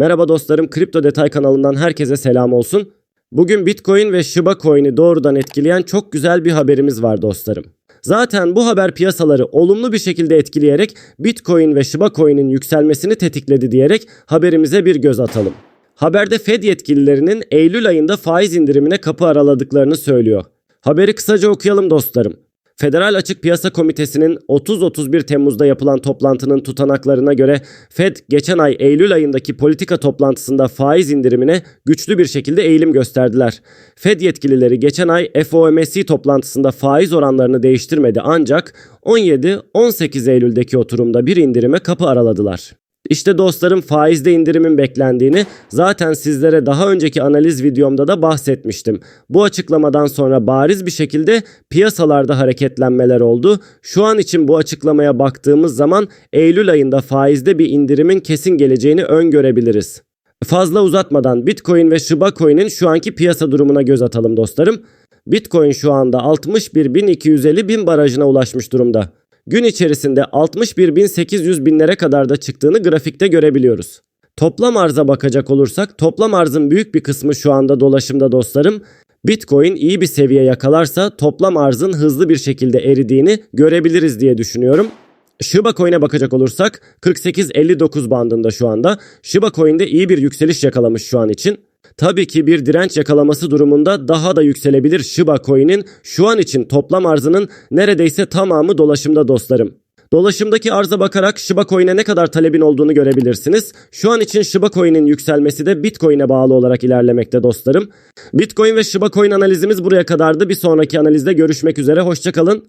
Merhaba dostlarım, Kripto Detay kanalından herkese selam olsun. Bugün Bitcoin ve Shiba Coin'i doğrudan etkileyen çok güzel bir haberimiz var dostlarım. Zaten bu haber piyasaları olumlu bir şekilde etkileyerek Bitcoin ve Shiba Coin'in yükselmesini tetikledi diyerek haberimize bir göz atalım. Haberde Fed yetkililerinin Eylül ayında faiz indirimine kapı araladıklarını söylüyor. Haberi kısaca okuyalım dostlarım. Federal Açık Piyasa Komitesi'nin 30-31 Temmuz'da yapılan toplantının tutanaklarına göre Fed geçen ay Eylül ayındaki politika toplantısında faiz indirimine güçlü bir şekilde eğilim gösterdiler. Fed yetkilileri geçen ay FOMC toplantısında faiz oranlarını değiştirmedi ancak 17-18 Eylül'deki oturumda bir indirime kapı araladılar. İşte dostlarım faizde indirimin beklendiğini zaten sizlere daha önceki analiz videomda da bahsetmiştim. Bu açıklamadan sonra bariz bir şekilde piyasalarda hareketlenmeler oldu. Şu an için bu açıklamaya baktığımız zaman Eylül ayında faizde bir indirimin kesin geleceğini öngörebiliriz. Fazla uzatmadan Bitcoin ve Shiba Coin'in şu anki piyasa durumuna göz atalım dostlarım. Bitcoin şu anda 61.250 bin barajına ulaşmış durumda. Gün içerisinde 61.800 binlere kadar da çıktığını grafikte görebiliyoruz. Toplam arza bakacak olursak toplam arzın büyük bir kısmı şu anda dolaşımda dostlarım. Bitcoin iyi bir seviye yakalarsa toplam arzın hızlı bir şekilde eridiğini görebiliriz diye düşünüyorum. Shiba Coin'e bakacak olursak 48-59 bandında şu anda. Shiba Coin'de iyi bir yükseliş yakalamış şu an için. Tabii ki bir direnç yakalaması durumunda daha da yükselebilir Shiba Coin'in şu an için toplam arzının neredeyse tamamı dolaşımda dostlarım. Dolaşımdaki arza bakarak Shiba Coin'e ne kadar talebin olduğunu görebilirsiniz. Şu an için Shiba Coin'in yükselmesi de Bitcoin'e bağlı olarak ilerlemekte dostlarım. Bitcoin ve Shiba Coin analizimiz buraya kadardı. Bir sonraki analizde görüşmek üzere. Hoşçakalın.